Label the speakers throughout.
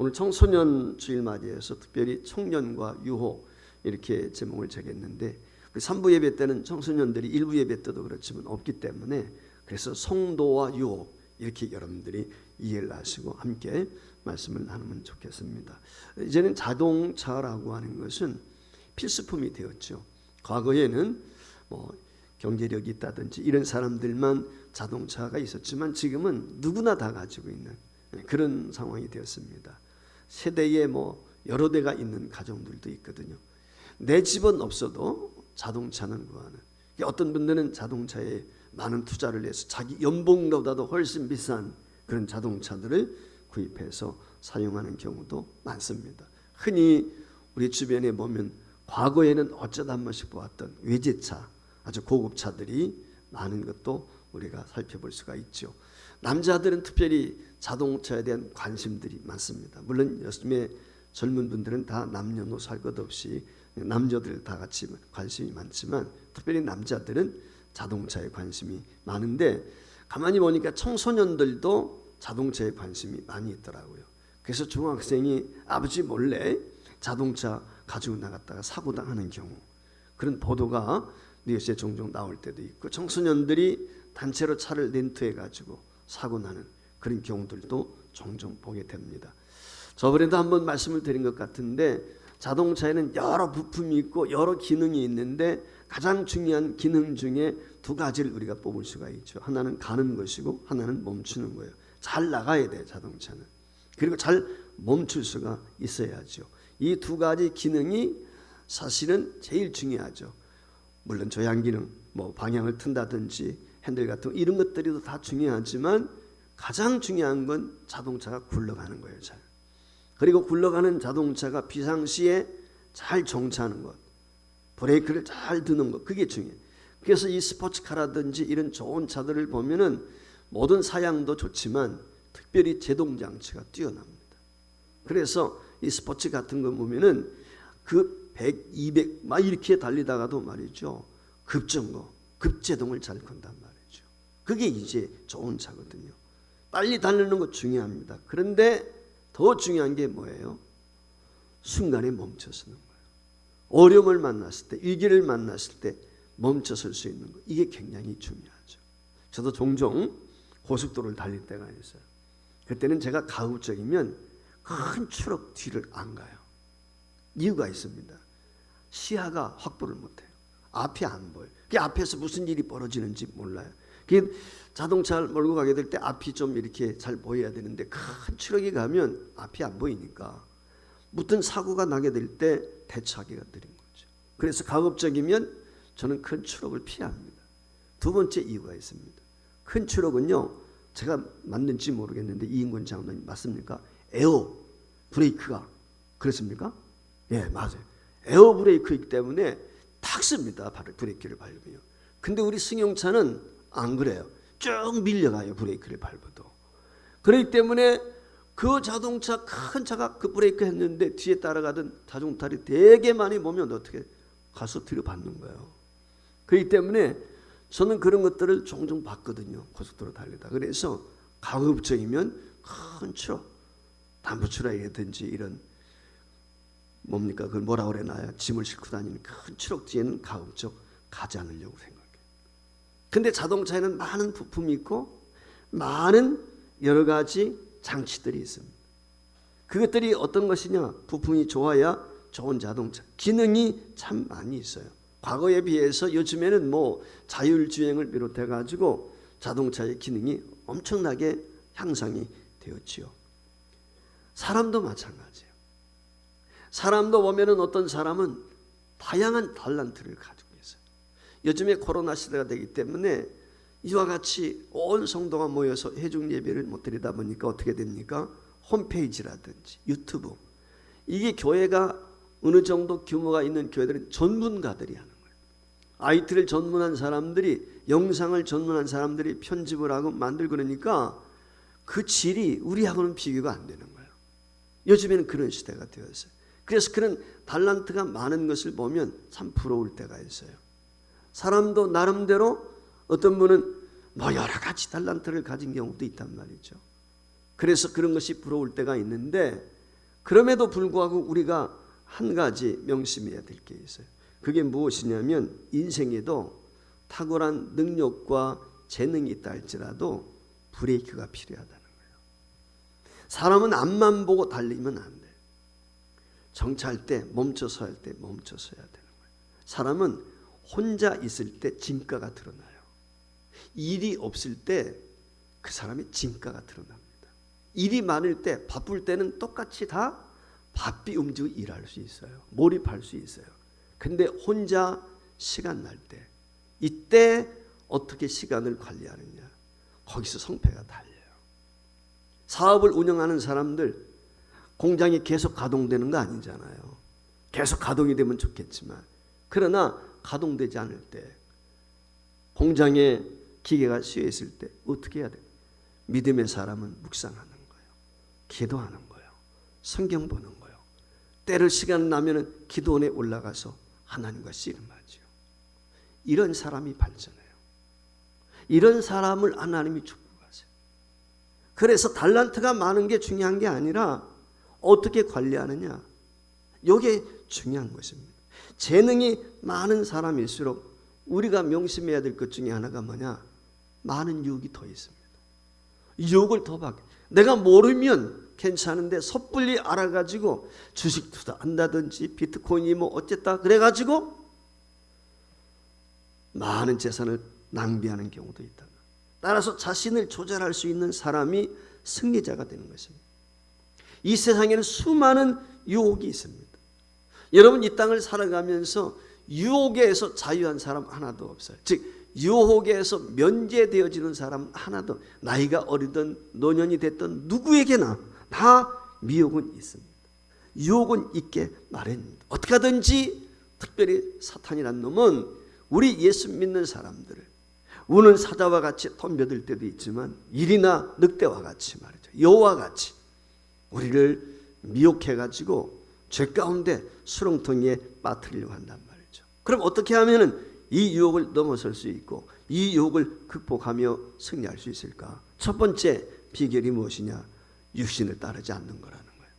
Speaker 1: 오늘 청소년 주일 맞이해서 특별히 청년과 유호 이렇게 제목을 정했는데 우리 3부 예배 때는 청소년들이 1부 예배 때도 그렇지만 없기 때문에 그래서 성도와 유호 이렇게 여러분들이 이해를 하시고 함께 말씀을 나누면 좋겠습니다. 이제는 자동차라고 하는 것은 필수품이 되었죠. 과거에는 뭐 경제력이 있다든지 이런 사람들만 자동차가 있었지만 지금은 누구나 다 가지고 있는 그런 상황이 되었습니다. 세대에 뭐 여러 대가 있는 가정들도 있거든요. 내 집은 없어도 자동차는 구하는. 어떤 분들은 자동차에 많은 투자를 해서 자기 연봉보다도 훨씬 비싼 그런 자동차들을 구입해서 사용하는 경우도 많습니다. 흔히 우리 주변에 보면 과거에는 어쩌다 한 번씩 보았던 외제차, 아주 고급 차들이 많은 것도 우리가 살펴볼 수가 있죠. 남자들은 특별히 자동차에 대한 관심들이 많습니다. 물론 요즘에 젊은 분들은 다 남녀노소 할 것 없이 남자들 다 같이 관심이 많지만 특별히 남자들은 자동차에 관심이 많은데 가만히 보니까 청소년들도 자동차에 관심이 많이 있더라고요. 그래서 중학생이 아버지 몰래 자동차 가지고 나갔다가 사고 당하는 경우 그런 보도가 뉴스에 종종 나올 때도 있고 청소년들이 단체로 차를 렌트해 가지고 사고 나는 그런 경우들도 종종 보게 됩니다. 저번에도 한번 말씀을 드린 것 같은데 자동차에는 여러 부품이 있고 여러 기능이 있는데 가장 중요한 기능 중에 두 가지를 우리가 뽑을 수가 있죠. 하나는 가는 것이고 하나는 멈추는 거예요. 잘 나가야 돼 자동차는. 그리고 잘 멈출 수가 있어야죠. 이 두 가지 기능이 사실은 제일 중요하죠. 물론 조향 기능, 뭐 방향을 튼다든지 핸들 같은 이런 것들이 다 중요하지만 가장 중요한 건 자동차가 굴러가는 거예요. 잘. 그리고 굴러가는 자동차가 비상시에 잘 정차하는 것, 브레이크를 잘 드는 것, 그게 중요해요. 그래서 이 스포츠카라든지 이런 좋은 차들을 보면은 모든 사양도 좋지만 특별히 제동 장치가 뛰어납니다. 그래서 이 스포츠 같은 거 보면은 그 100, 200 막 이렇게 달리다가도 말이죠. 급정거, 급제동을 잘 건단 말이죠. 그게 이제 좋은 차거든요. 빨리 달리는 거 중요합니다. 그런데 더 중요한 게 뭐예요? 순간에 멈춰서는 거예요. 어려움을 만났을 때, 위기를 만났을 때 멈춰설 수 있는 거. 이게 굉장히 중요하죠. 저도 종종 고속도로를 달릴 때가 있어요. 그때는 제가 가급적이면 큰 트럭 뒤를 안 가요. 이유가 있습니다. 시야가 확보를 못해요. 앞이 안 보여요. 그 앞에서 무슨 일이 벌어지는지 몰라요. 그 자동차를 몰고 가게 될 때 앞이 좀 이렇게 잘 보여야 되는데 큰 트럭이 가면 앞이 안 보이니까 무슨 사고가 나게 될 때 대처하기가 느린 거죠. 그래서 가급적이면 저는 큰 트럭을 피합니다. 두 번째 이유가 있습니다. 큰 트럭은요, 제가 맞는지 모르겠는데 이인권 장로님 맞습니까? 에어 브레이크가 그렇습니까? 예, 맞아요. 에어 브레이크이기 때문에 탁 씁니다. 바로 브레이크를 밟으면. 근데 우리 승용차는 안 그래요. 쭉 밀려가요. 브레이크를 밟아도. 그렇기 때문에 그 자동차 큰 차가 그 브레이크 했는데 뒤에 따라가던 자동차를 되게 많이 보면 어떻게 가서 들여받는 거예요. 그렇기 때문에 저는 그런 것들을 종종 봤거든요. 고속도로 달리다. 그래서 가급적이면 큰 트럭, 담부트럭이라든지 이런 뭡니까? 그걸 뭐라 그래나요? 짐을 싣고 다니는 큰 트럭 뒤에는 가급적 가지 않으려고 생각해요. 근데 자동차에는 많은 부품이 있고 많은 여러 가지 장치들이 있습니다. 그것들이 어떤 것이냐? 부품이 좋아야 좋은 자동차. 기능이 참 많이 있어요. 과거에 비해서 요즘에는 뭐 자율주행을 비롯해 가지고 자동차의 기능이 엄청나게 향상이 되었지요. 사람도 마찬가지예요. 사람도 보면은 어떤 사람은 다양한 달란트를 가지고 요. 요즘에 코로나 시대가 되기 때문에 이와 같이 온 성도가 모여서 회중 예배를 못 드리다 보니까 어떻게 됩니까? 홈페이지라든지 유튜브 이게 교회가 어느 정도 규모가 있는 교회들은 전문가들이 하는 거예요. IT를 전문한 사람들이 영상을 전문한 사람들이 편집을 하고 만들고 그러니까 그 질이 우리하고는 비교가 안 되는 거예요. 요즘에는 그런 시대가 되었어요. 그래서 그런 달란트가 많은 것을 보면 참 부러울 때가 있어요. 사람도 나름대로 어떤 분은 뭐 여러 가지 달란트를 가진 경우도 있단 말이죠. 그래서 그런 것이 부러울 때가 있는데 그럼에도 불구하고 우리가 한 가지 명심해야 될 게 있어요. 그게 무엇이냐면 인생에도 탁월한 능력과 재능이 있다 할지라도 브레이크가 필요하다는 거예요. 사람은 앞만 보고 달리면 안 돼. 정차할 때 멈춰서 할 때 멈춰서야 되는 거예요. 사람은 혼자 있을 때 진가가 드러나요. 일이 없을 때 그 사람의 진가가 드러납니다. 일이 많을 때 바쁠 때는 똑같이 다 바삐 움직이고 일할 수 있어요. 몰입할 수 있어요. 근데 혼자 시간 날 때 이때 어떻게 시간을 관리하느냐 거기서 성패가 달려요. 사업을 운영하는 사람들 공장이 계속 가동되는 거 아니잖아요. 계속 가동이 되면 좋겠지만 그러나 가동되지 않을 때 공장에 기계가 씌여 있을 때 어떻게 해야 돼? 믿음의 사람은 묵상하는 거예요. 기도하는 거예요. 성경 보는 거예요. 때를 시간 나면은 기도원에 올라가서 하나님과 씨름하죠. 이런 사람이 발전해요. 이런 사람을 하나님이 축복하세요. 그래서 달란트가 많은 게 중요한 게 아니라 어떻게 관리하느냐. 이게 중요한 것입니다. 재능이 많은 사람일수록 우리가 명심해야 될 것 중에 하나가 뭐냐? 많은 유혹이 더 있습니다. 유혹을 더 받게. 내가 모르면 괜찮은데 섣불리 알아가지고 주식 투자한다든지 비트코인이 뭐 어쨌다 그래가지고 많은 재산을 낭비하는 경우도 있다. 따라서 자신을 조절할 수 있는 사람이 승리자가 되는 것입니다. 이 세상에는 수많은 유혹이 있습니다. 여러분 이 땅을 살아가면서 유혹에서 자유한 사람 하나도 없어요. 즉 유혹에서 면제되어지는 사람 하나도 나이가 어리든 노년이 됐든 누구에게나 다 미혹은 있습니다. 유혹은 있게 마련입니다. 어떻게 하든지 특별히 사탄이란 놈은 우리 예수 믿는 사람들을 우는 사자와 같이 덤벼들 때도 있지만 일이나 늑대와 같이 말이죠. 여와 같이 우리를 미혹해 가지고 죄 가운데 수렁텅이에 빠뜨리려고 한단 말이죠. 그럼 어떻게 하면은 이 유혹을 넘어설 수 있고 이 유혹을 극복하며 승리할 수 있을까? 첫 번째 비결이 무엇이냐? 육신을 따르지 않는 거라는 거예요.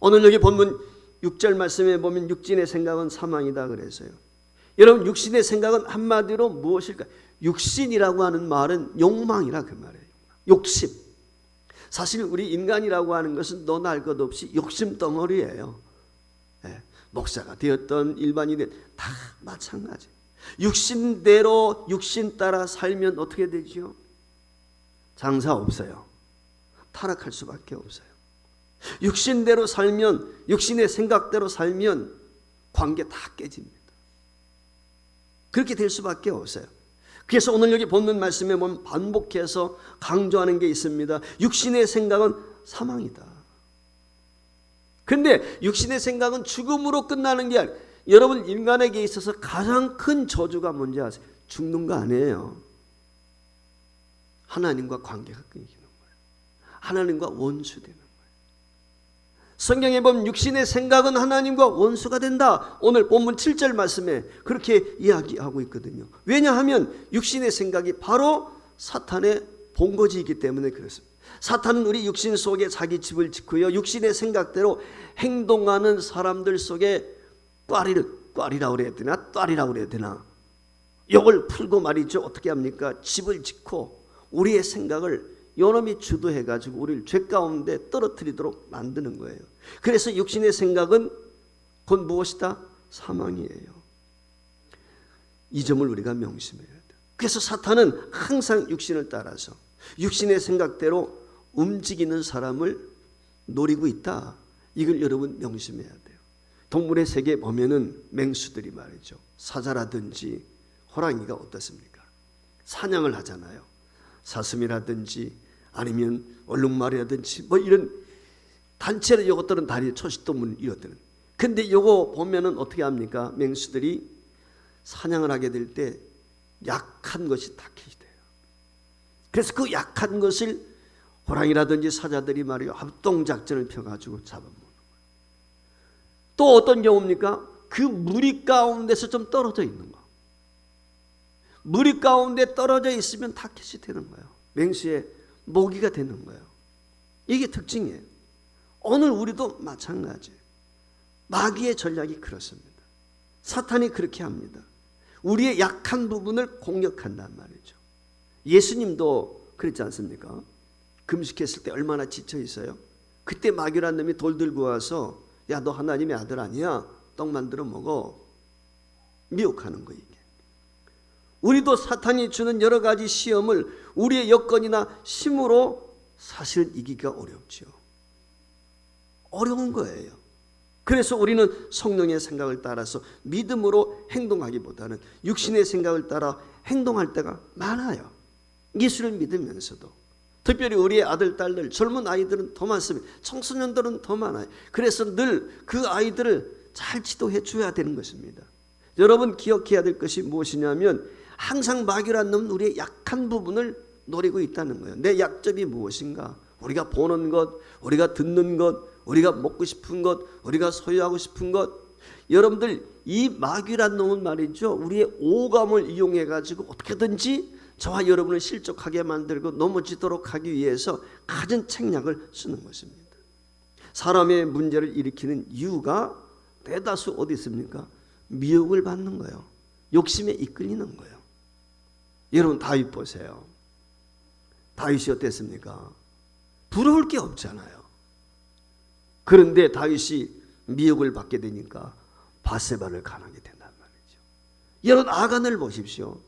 Speaker 1: 오늘 여기 본문 6절 말씀에 보면 육신의 생각은 사망이다 그래서요. 여러분 육신의 생각은 한마디로 무엇일까? 육신이라고 하는 말은 욕망이라 그 말이에요. 욕심. 사실 우리 인간이라고 하는 것은 너나 할것 없이 욕심 덩어리예요. 예, 목사가 되었던 일반인은 다 마찬가지. 육신대로 육신 따라 살면 어떻게 되지요? 장사 없어요. 타락할 수밖에 없어요. 육신대로 살면 육신의 생각대로 살면 관계 다 깨집니다. 그렇게 될 수밖에 없어요. 그래서 오늘 여기 본문 말씀에 보면 반복해서 강조하는 게 있습니다. 육신의 생각은 사망이다. 근데 육신의 생각은 죽음으로 끝나는 게 아니라 여러분 인간에게 있어서 가장 큰 저주가 뭔지 아세요? 죽는 거 아니에요. 하나님과 관계가 끊기는 거예요. 하나님과 원수되는 거예요. 성경에 보면 육신의 생각은 하나님과 원수가 된다. 오늘 본문 7절 말씀에 그렇게 이야기하고 있거든요. 왜냐하면 육신의 생각이 바로 사탄의 본거지이기 때문에 그렇습니다. 사탄은 우리 육신 속에 자기 집을 짓고요. 육신의 생각대로 행동하는 사람들 속에 꽈리를 꽈리라고 그래야 되나? 꽈리라고 그래야 되나? 이걸 풀고 말이죠. 어떻게 합니까? 집을 짓고 우리의 생각을 요놈이 주도해 가지고 우리를 죄 가운데 떨어뜨리도록 만드는 거예요. 그래서 육신의 생각은 곧 무엇이다? 사망이에요. 이 점을 우리가 명심해야 돼요. 그래서 사탄은 항상 육신을 따라서 육신의 생각대로 움직이는 사람을 노리고 있다. 이걸 여러분 명심해야 돼요. 동물의 세계에 보면은 맹수들이 말이죠. 사자라든지 호랑이가 어떻습니까? 사냥을 하잖아요. 사슴이라든지 아니면 얼룩말이라든지 뭐 이런 단체로 이것들은 다리 초식동물 이것들은. 근데 요거 보면은 어떻게 합니까? 맹수들이 사냥을 하게 될 때 약한 것이 돼요. 그래서 그 약한 것을 호랑이라든지 사자들이 말이요 합동 작전을 펴가지고 잡아먹는 거예요. 또 어떤 경우입니까? 그 무리 가운데서 좀 떨어져 있는 거. 무리 가운데 떨어져 있으면 타켓이 되는 거예요. 맹수의 모기가 되는 거예요. 이게 특징이에요. 오늘 우리도 마찬가지. 마귀의 전략이 그렇습니다. 사탄이 그렇게 합니다. 우리의 약한 부분을 공격한단 말이죠. 예수님도 그랬지 않습니까? 금식했을 때 얼마나 지쳐 있어요. 그때 마귀란 놈이 돌 들고 와서 야 너 하나님의 아들 아니야? 떡 만들어 먹어. 미혹하는 거 이게. 우리도 사탄이 주는 여러 가지 시험을 우리의 여건이나 힘으로 사실 이기기가 어렵죠. 어려운 거예요. 그래서 우리는 성령의 생각을 따라서 믿음으로 행동하기보다는 육신의 생각을 따라 행동할 때가 많아요. 예수를 믿으면서도 특별히 우리의 아들 딸들 젊은 아이들은 더 많습니다. 청소년들은 더 많아요. 그래서 늘 그 아이들을 잘 지도해 줘야 되는 것입니다. 여러분 기억해야 될 것이 무엇이냐면 항상 마귀란 놈은 우리의 약한 부분을 노리고 있다는 거예요. 내 약점이 무엇인가? 우리가 보는 것, 우리가 듣는 것, 우리가 먹고 싶은 것, 우리가 소유하고 싶은 것. 여러분들 이 마귀란 놈은 말이죠. 우리의 오감을 이용해 가지고 어떻게든지 저와 여러분을 실족하게 만들고 넘어지도록 하기 위해서 가진 책략을 쓰는 것입니다. 사람의 문제를 일으키는 이유가 대다수 어디 있습니까? 미혹을 받는 거예요. 욕심에 이끌리는 거예요. 여러분 다윗 보세요. 다윗이 어땠습니까? 부러울 게 없잖아요. 그런데 다윗이 미혹을 받게 되니까 바세바를 가하게 된단 말이죠. 여러분 아간을 보십시오.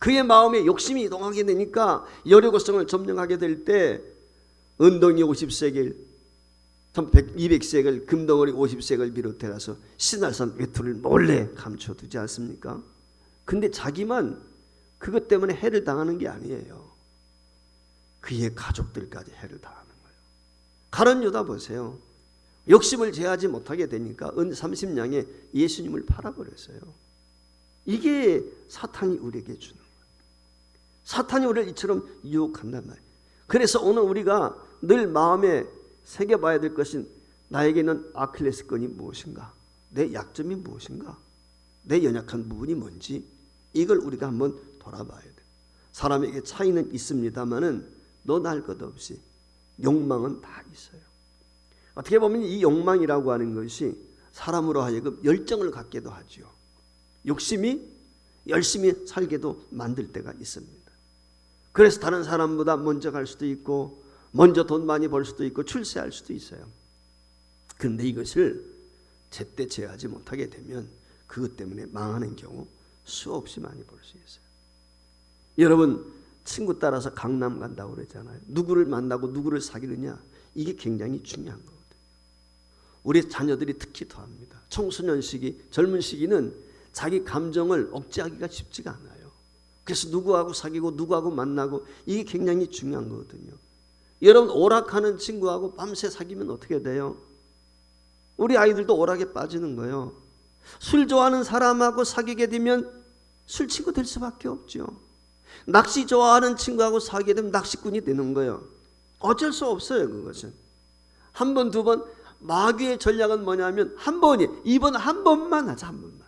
Speaker 1: 그의 마음에 욕심이 이동하게 되니까 여리고성을 점령하게 될 때 은덩이 50세겔, 200세겔, 금덩어리 50세겔 비롯해 가서 신할산 외투를 몰래 감춰두지 않습니까? 근데 자기만 그것 때문에 해를 당하는 게 아니에요. 그의 가족들까지 해를 당하는 거예요. 가론 유다 보세요. 욕심을 제하지 못하게 되니까 은 30냥에 예수님을 팔아버렸어요. 이게 사탄이 우리에게 주는. 사탄이 우리를 이처럼 유혹한단 말이에요. 그래서 오늘 우리가 늘 마음에 새겨봐야 될 것은 나에게 는 아킬레스건이 무엇인가? 내 약점이 무엇인가? 내 연약한 부분이 뭔지 이걸 우리가 한번 돌아봐야 돼. 사람에게 차이는 있습니다만은 너날 것 없이 욕망은 다 있어요. 어떻게 보면 이 욕망이라고 하는 것이 사람으로 하여금 열정을 갖게도 하죠. 욕심이 열심히 살게도 만들 때가 있습니다. 그래서 다른 사람보다 먼저 갈 수도 있고 먼저 돈 많이 벌 수도 있고 출세할 수도 있어요. 그런데 이것을 제때 제하지 못하게 되면 그것 때문에 망하는 경우 수없이 많이 볼 수 있어요. 여러분 친구 따라서 강남 간다고 그랬잖아요. 누구를 만나고 누구를 사귀느냐 이게 굉장히 중요한 거거든요. 우리 자녀들이 특히 더합니다. 청소년 시기, 젊은 시기는 자기 감정을 억제하기가 쉽지가 않아요. 그래서 누구하고 사귀고 누구하고 만나고 이게 굉장히 중요한 거거든요. 여러분 오락하는 친구하고 밤새 사귀면 어떻게 돼요? 우리 아이들도 오락에 빠지는 거예요. 술 좋아하는 사람하고 사귀게 되면 술 친구 될 수밖에 없죠. 낚시 좋아하는 친구하고 사귀게 되면 낚시꾼이 되는 거예요. 어쩔 수 없어요, 그것은. 한 번, 두 번, 마귀의 전략은 뭐냐면 한 번이, 이번 한 번만 하자, 한 번만.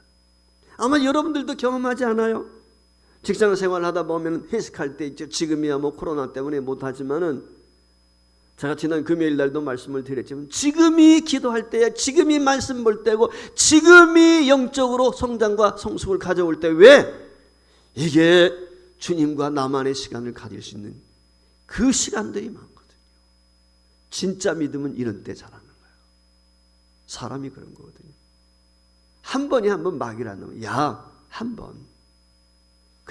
Speaker 1: 아마 여러분들도 경험하지 않아요? 직장 생활 하다 보면 회식할 때 있죠. 지금이야 뭐 코로나 때문에 못하지만은 제가 지난 금요일 날도 말씀을 드렸지만 지금이 기도할 때야 지금이 말씀 볼 때고 지금이 영적으로 성장과 성숙을 가져올 때 왜? 이게 주님과 나만의 시간을 가질 수 있는 그 시간들이 많거든요. 진짜 믿음은 이런 때 자라는 거예요. 사람이 그런 거거든요. 한 번이 한 번 막이라는 놈. 야, 한 번.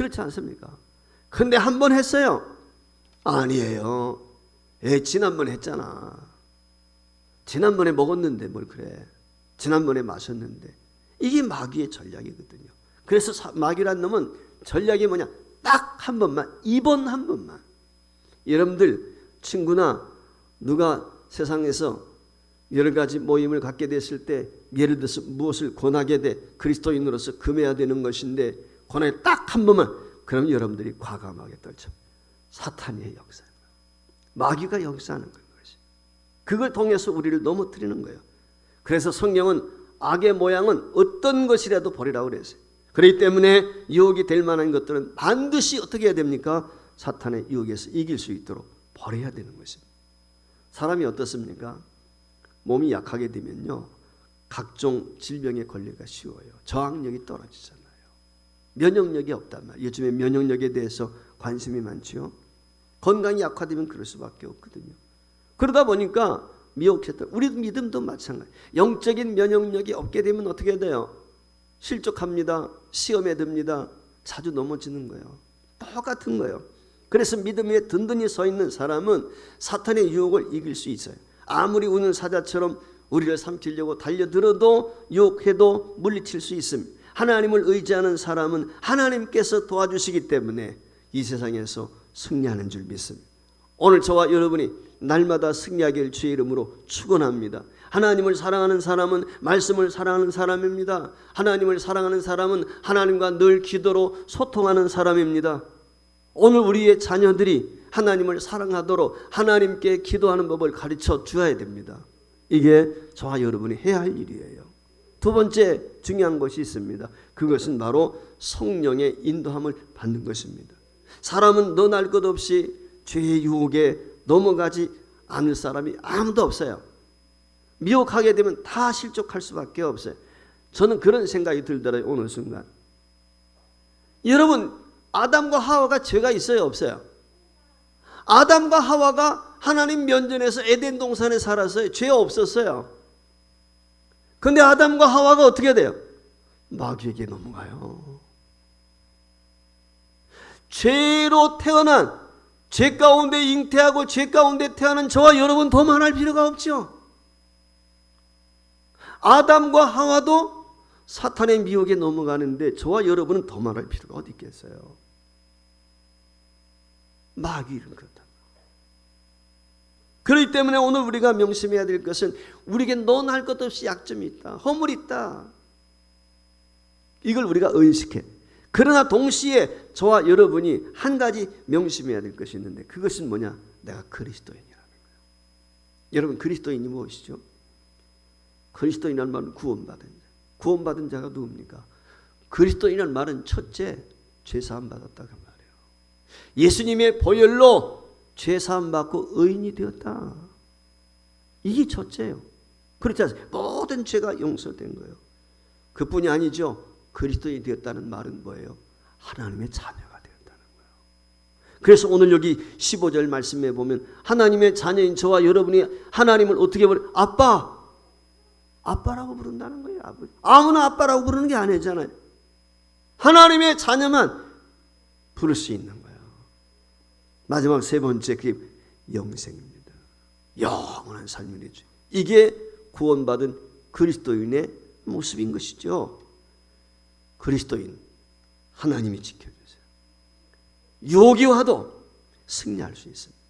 Speaker 1: 그렇지 않습니까? 근데 한 번 했어요. 아니에요. 예, 지난번에 했잖아. 지난번에 먹었는데 뭘 그래. 지난번에 마셨는데. 이게 마귀의 전략이거든요. 그래서 사, 마귀란 놈은 전략이 뭐냐? 딱 한 번만, 이번 한 번만. 여러분들, 친구나 누가 세상에서 여러 가지 모임을 갖게 됐을 때 예를 들어서 무엇을 권하게 돼 그리스도인으로서 금해야 되는 것인데 권하게 딱한 번만 그럼 여러분들이 과감하게 떨쳐 사탄의 역사 마귀가 역사하는 것이 그걸 통해서 우리를 넘어뜨리는 거예요 그래서 성경은 악의 모양은 어떤 것이라도 버리라고 그랬어요 그렇기 때문에 유혹이 될 만한 것들은 반드시 어떻게 해야 됩니까? 사탄의 유혹에서 이길 수 있도록 버려야 되는 것입니다 사람이 어떻습니까? 몸이 약하게 되면요. 각종 질병에 걸리기가 쉬워요. 저항력이 떨어지잖아요. 면역력이 없단 말이에요. 요즘에 면역력에 대해서 관심이 많지요. 건강이 약화되면 그럴 수밖에 없거든요. 그러다 보니까 미혹했다. 우리 믿음도 마찬가지. 영적인 면역력이 없게 되면 어떻게 돼요? 실족합니다. 시험에 듭니다. 자주 넘어지는 거예요. 똑같은 거예요. 그래서 믿음 위에 든든히 서 있는 사람은 사탄의 유혹을 이길 수 있어요. 아무리 우는 사자처럼 우리를 삼키려고 달려들어도 유혹해도 물리칠 수 있습니다. 하나님을 의지하는 사람은 하나님께서 도와주시기 때문에 이 세상에서 승리하는 줄 믿습니다. 오늘 저와 여러분이 날마다 승리하길 주의 이름으로 축원합니다. 하나님을 사랑하는 사람은 말씀을 사랑하는 사람입니다. 하나님을 사랑하는 사람은 하나님과 늘 기도로 소통하는 사람입니다. 오늘 우리의 자녀들이 하나님을 사랑하도록 하나님께 기도하는 법을 가르쳐 주어야 됩니다. 이게 저와 여러분이 해야 할 일이에요. 두 번째 중요한 것이 있습니다. 그것은 바로 성령의 인도함을 받는 것입니다. 사람은 너날 것 없이 죄의 유혹에 넘어가지 않을 사람이 아무도 없어요. 미혹하게 되면 다 실족할 수밖에 없어요. 저는 그런 생각이 들더라고요. 어느 순간. 여러분 아담과 하와가 죄가 있어요 없어요? 아담과 하와가 하나님 면전에서 에덴 동산에 살았어요. 죄 없었어요. 근데 아담과 하와가 어떻게 돼요? 마귀에게 넘어가요. 죄로 태어난 죄 가운데 잉태하고 죄 가운데 태어난 저와 여러분 더 말할 필요가 없죠. 아담과 하와도 사탄의 미혹에 넘어가는데 저와 여러분은 더 말할 필요가 어디 있겠어요? 마귀는 그렇다. 그렇기 때문에 오늘 우리가 명심해야 될 것은 우리에게 넌할 것 없이 약점이 있다. 허물이 있다. 이걸 우리가 의식해. 그러나 동시에 저와 여러분이 한 가지 명심해야 될 것이 있는데 그것은 뭐냐? 내가 그리스도인이라는 거예요. 여러분 그리스도인이 무엇이죠? 그리스도인이라는 말은 구원받은 자. 구원받은 자가 누굽니까? 그리스도인이라는 말은 첫째 죄 사함 받았다가 그 말이에요. 예수님의 보혈로 죄 사함 받고 의인이 되었다. 이게 첫째예요. 그렇지 않습니까? 모든 죄가 용서된 거예요. 그뿐이 아니죠. 그리스도인이 되었다는 말은 뭐예요? 하나님의 자녀가 되었다는 거예요. 그래서 오늘 여기 15절 말씀에 보면 하나님의 자녀인 저와 여러분이 하나님을 어떻게 부르? 아빠, 아빠라고 부른다는 거예요. 아버지. 아무나 아빠라고 부르는 게 아니잖아요. 하나님의 자녀만 부를 수 있는 거예요. 마지막 세 번째 그게 영생입니다. 영원한 삶이죠. 이게 구원받은 그리스도인의 모습인 것이죠. 그리스도인 하나님이 지켜주세요. 유혹이 와도 승리할 수 있습니다.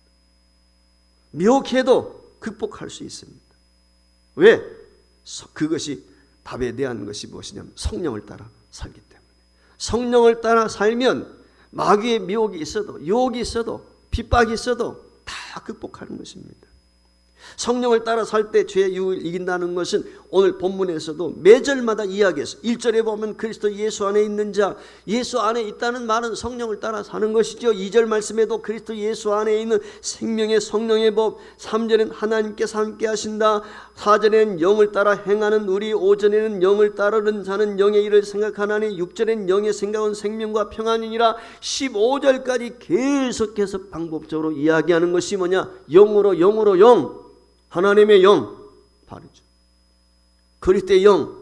Speaker 1: 미혹해도 극복할 수 있습니다. 왜? 그것이 답에 대한 것이 무엇이냐면 성령을 따라 살기 때문에 성령을 따라 살면 마귀의 미혹이 있어도 유혹이 있어도 핍박이 있어도 다 극복하는 것입니다. 성령을 따라 살 때 죄의 유혹을 이긴다는 것은 오늘 본문에서도 매절마다 이야기해서 1절에 보면 그리스도 예수 안에 있는 자 예수 안에 있다는 말은 성령을 따라 사는 것이죠. 2절 말씀에도 그리스도 예수 안에 있는 생명의 성령의 법 3절엔 하나님께서 함께 하신다. 4절엔 영을 따라 행하는 우리 5절에는 영을 따르는 자는 영의 일을 생각하나니 6절엔 영의 생각은 생명과 평안이니라. 15절까지 계속해서 방법적으로 이야기하는 것이 뭐냐? 영으로 영으로 영. 하나님의 영, 바르죠. 그리스도의 영,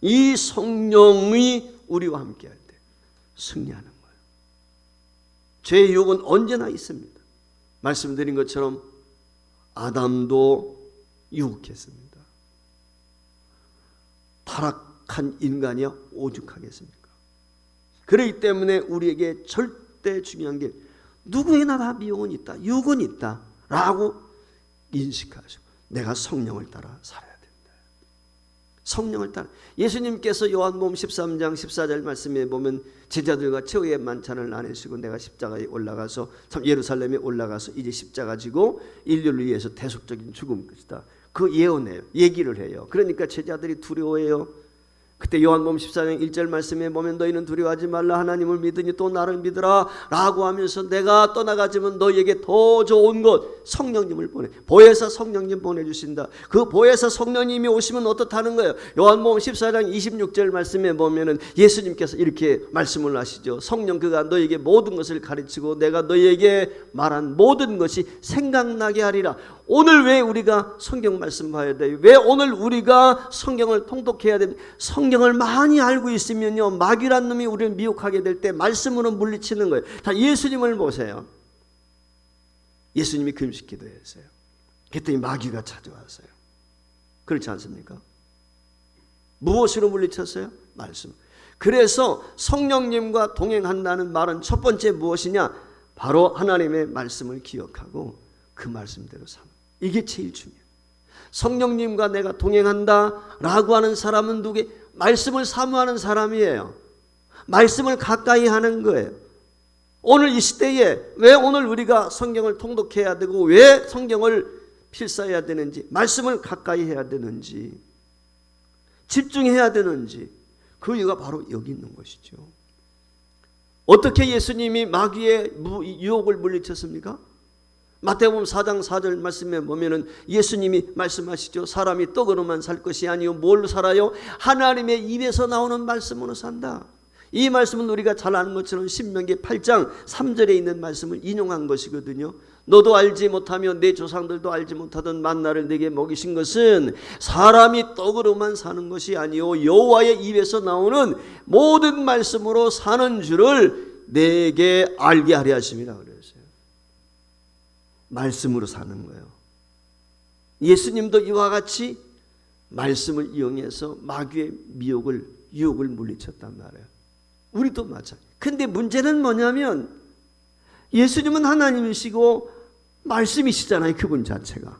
Speaker 1: 이 성령이 우리와 함께할 때 승리하는 거예요. 죄의 유혹은 언제나 있습니다. 말씀드린 것처럼 아담도 유혹했습니다. 타락한 인간이야 오죽하겠습니까? 그렇기 때문에 우리에게 절대 중요한 게 누구에나 다 미혹은 있다, 유혹은 있다라고 인식하시고 내가 성령을 따라 살아야. 성령을 따라 예수님께서 요한복음 13장 14절 말씀에 보면 제자들과 최후의 만찬을 나누시고 내가 십자가에 올라가서 참 예루살렘에 올라가서 이제 십자가 지고 인류를 위해서 대속적인 죽음 것이다. 그 예언해요. 얘기를 해요. 그러니까 제자들이 두려워해요. 그때 요한복음 14장 1절 말씀에 보면 너희는 두려워하지 말라. 하나님을 믿으니 또 나를 믿으라. 라고 하면서 내가 떠나가지만 너희에게 더 좋은 것 성령님을 보내 보혜사 성령님 보내 주신다. 그 보혜사 성령님이 오시면 어떻다는 거예요? 요한복음 14장 26절 말씀에 보면은 예수님께서 이렇게 말씀을 하시죠. 성령 그가 너희에게 모든 것을 가르치고 내가 너희에게 말한 모든 것이 생각나게 하리라. 오늘 왜 우리가 성경 말씀 봐야 돼요? 왜 오늘 우리가 성경을 통독해야 됩니까? 성 경을 많이 알고 있으면요. 마귀란 놈이 우리를 미혹하게 될 때 말씀으로 물리치는 거예요. 자, 예수님을 보세요. 예수님이 금식 기도했어요. 그랬더니 마귀가 찾아왔어요. 그렇지 않습니까? 무엇으로 물리쳤어요? 말씀. 그래서 성령님과 동행한다는 말은 첫 번째 무엇이냐? 바로 하나님의 말씀을 기억하고 그 말씀대로 사는 이게 제일 중요해요. 성령님과 내가 동행한다 라고 하는 사람은 누구 말씀을 사모하는 사람이에요. 말씀을 가까이 하는 거예요. 오늘 이 시대에 왜 오늘 우리가 성경을 통독해야 되고 왜 성경을 필사해야 되는지 말씀을 가까이 해야 되는지 집중해야 되는지 그 이유가 바로 여기 있는 것이죠. 어떻게 예수님이 마귀의 유혹을 물리쳤습니까? 마태복음 4장 4절 말씀에 보면은 예수님이 말씀하시죠. 사람이 떡으로만 살 것이 아니요 뭘로 살아요? 하나님의 입에서 나오는 말씀으로 산다. 이 말씀은 우리가 잘 아는 것처럼 신명기 8장 3절에 있는 말씀을 인용한 것이거든요. 너도 알지 못하며 내 조상들도 알지 못하던 만나를 내게 먹이신 것은 사람이 떡으로만 사는 것이 아니요 여호와의 입에서 나오는 모든 말씀으로 사는 줄을 내게 알게 하려 하심이라 그랬어요. 말씀으로 사는 거예요. 예수님도 이와 같이 말씀을 이용해서 마귀의 미혹을 유혹을 물리쳤단 말이에요. 우리도 마찬 근데 문제는 뭐냐면 예수님은 하나님이시고 말씀이시잖아요. 그분 자체가.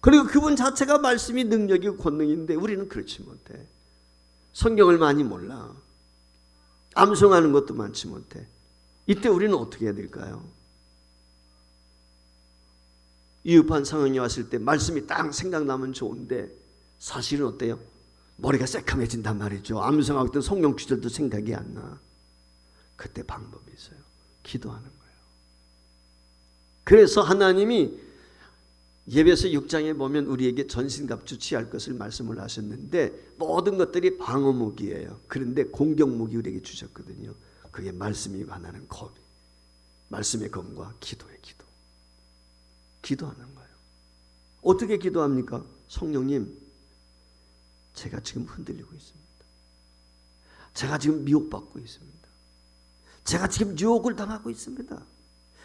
Speaker 1: 그리고 그분 자체가 말씀이 능력이고 권능인데 우리는 그렇지 못해. 성경을 많이 몰라. 암송하는 것도 많지 못해. 이때 우리는 어떻게 해야 될까요? 위급한 상황이 왔을 때 말씀이 딱 생각나면 좋은데 사실은 어때요? 머리가 새카매진단 말이죠. 암송하고 있던 성령 구절도 생각이 안 나. 그때 방법이 있어요. 기도하는 거예요. 그래서 하나님이 예배서 6장에 보면 우리에게 전신갑주 취할 것을 말씀을 하셨는데 모든 것들이 방어무기예요. 그런데 공격무기 우리에게 주셨거든요. 그게 말씀이 관하는 검. 말씀의 검과 기도의 기도. 기도하는 거예요. 어떻게 기도합니까? 성령님, 제가 지금 흔들리고 있습니다. 제가 지금 미혹받고 있습니다. 제가 지금 유혹을 당하고 있습니다.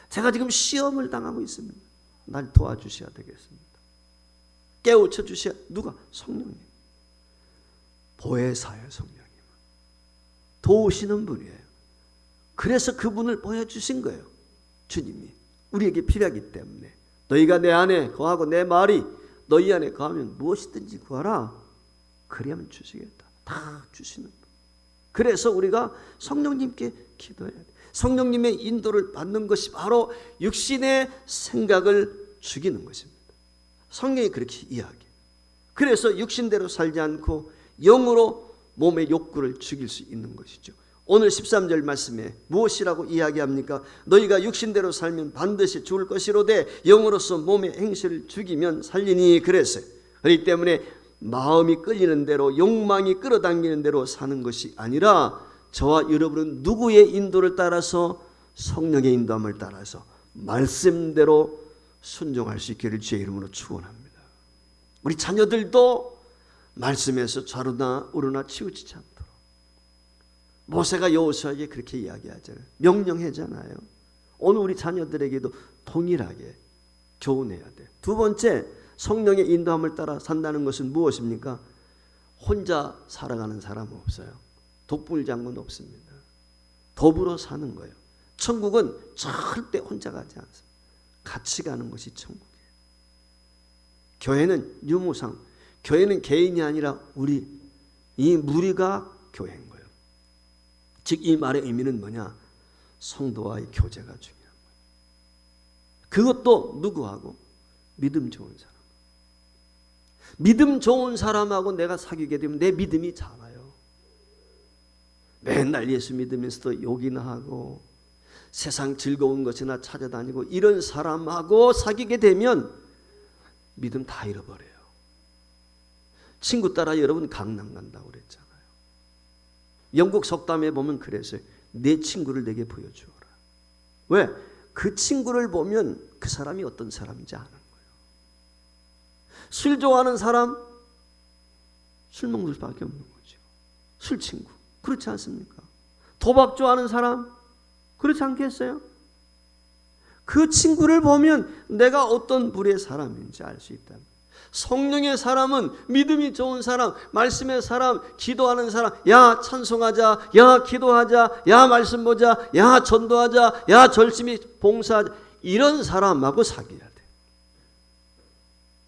Speaker 1: 제가 지금 시험을 당하고 있습니다. 날 도와주셔야 되겠습니다. 깨우쳐 주셔야 누가 성령님. 보혜사예요, 성령님. 도우시는 분이에요. 그래서 그분을 보여주신 거예요. 주님이 우리에게 필요하기 때문에 너희가 내 안에 거하고 내 말이 너희 안에 거하면 무엇이든지 구하라. 그래야만 주시겠다. 다 주시는 분. 그래서 우리가 성령님께 기도해야 돼. 성령님의 인도를 받는 것이 바로 육신의 생각을 죽이는 것입니다. 성경이 그렇게 이야기. 그래서 육신대로 살지 않고 영으로 몸의 욕구를 죽일 수 있는 것이죠. 오늘 13절 말씀에 무엇이라고 이야기합니까? 너희가 육신대로 살면 반드시 죽을 것이로되 영으로서 몸의 행실을 죽이면 살리니 그랬어요. 그렇기 때문에 마음이 끌리는 대로 욕망이 끌어당기는 대로 사는 것이 아니라 저와 여러분은 누구의 인도를 따라서 성령의 인도함을 따라서 말씀대로 순종할 수 있기를 주의 이름으로 축원합니다. 우리 자녀들도 말씀에서 좌르나 우르나 치우치지 않도록 모세가 여호수아에게 그렇게 이야기하잖아요. 명령하잖아요. 오늘 우리 자녀들에게도 동일하게 교훈해야 돼. 두 번째 성령의 인도함을 따라 산다는 것은 무엇입니까? 혼자 살아가는 사람 없어요. 독불장군 없습니다. 더불어 사는 거예요. 천국은 절대 혼자 가지 않습니다. 같이 가는 것이 천국이에요. 교회는 유무상, 교회는 개인이 아니라 우리 이 무리가 교회인. 즉 이 말의 의미는 뭐냐? 성도와의 교제가 중요한 거예요. 그것도 누구하고 믿음 좋은 사람. 믿음 좋은 사람하고 내가 사귀게 되면 내 믿음이 자라요. 맨날 예수 믿으면서도 욕이나 하고 세상 즐거운 것이나 찾아다니고 이런 사람하고 사귀게 되면 믿음 다 잃어버려요. 친구 따라 여러분 강남 간다고. 영국 속담에 보면 그랬어요. 내 친구를 내게 보여주어라. 왜? 그 친구를 보면 그 사람이 어떤 사람인지 아는 거예요. 술 좋아하는 사람 술 먹는 수밖에 없는 거죠. 술 친구. 그렇지 않습니까? 도박 좋아하는 사람 그렇지 않겠어요? 그 친구를 보면 내가 어떤 불의 사람인지 알 수 있다. 성령의 사람은 믿음이 좋은 사람, 말씀의 사람, 기도하는 사람, 야 찬송하자, 야 기도하자, 야 말씀 보자, 야 전도하자, 야 열심히 봉사하자 이런 사람하고 사귀어야 돼.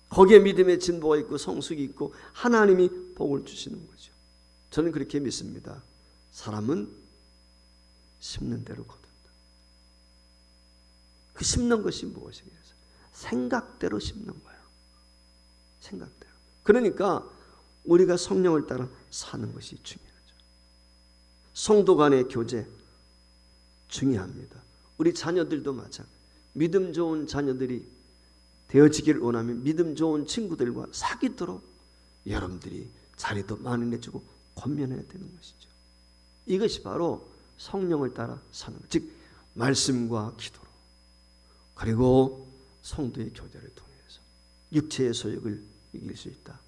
Speaker 1: 거기에 믿음의 진보가 있고 성숙이 있고 하나님이 복을 주시는 거죠. 저는 그렇게 믿습니다. 사람은 심는 대로 거둔다. 그 심는 것이 무엇이겠어요? 생각대로 심는 거예요. 생각대로. 그러니까 우리가 성령을 따라 사는 것이 중요하죠. 성도 간의 교제 중요합니다. 우리 자녀들도 마찬. 믿음 좋은 자녀들이 되어지기를 원하면 믿음 좋은 친구들과 사귀도록 여러분들이 자리도 마련해주고 권면해야 되는 것이죠. 이것이 바로 성령을 따라 사는 것. 즉 말씀과 기도로 그리고 성도의 교제를 통해서 육체의 소욕을 이길 수 있다.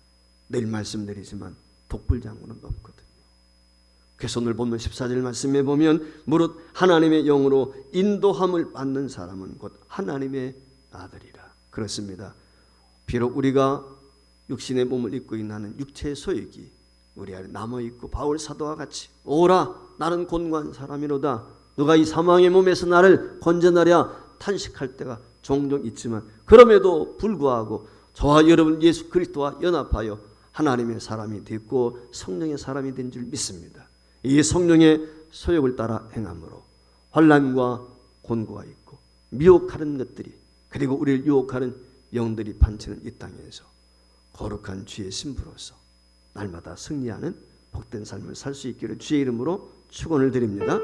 Speaker 1: 내일 말씀드리지만 독불장군은 없거든요. 그래서 보면 14절 말씀에 보면 무릇 하나님의 영으로 인도함을 받는 사람은 곧 하나님의 아들이라. 그렇습니다. 비록 우리가 육신의 몸을 입고 있는 육체의 소욕이 우리 안에 남아 있고 바울 사도와 같이 오라 나는 곤고한 사람이로다 누가 이 사망의 몸에서 나를 건져내랴 탄식할 때가 종종 있지만 그럼에도 불구하고 저와 여러분 예수 그리스도와 연합하여 하나님의 사람이 됐고 성령의 사람이 된 줄 믿습니다. 이 성령의 소욕을 따라 행함으로 환란과 곤고가 있고 미혹하는 것들이 그리고 우리를 유혹하는 영들이 판치는 이 땅에서 거룩한 주의 신부로서 날마다 승리하는 복된 삶을 살 수 있기를 주의 이름으로 축원을 드립니다.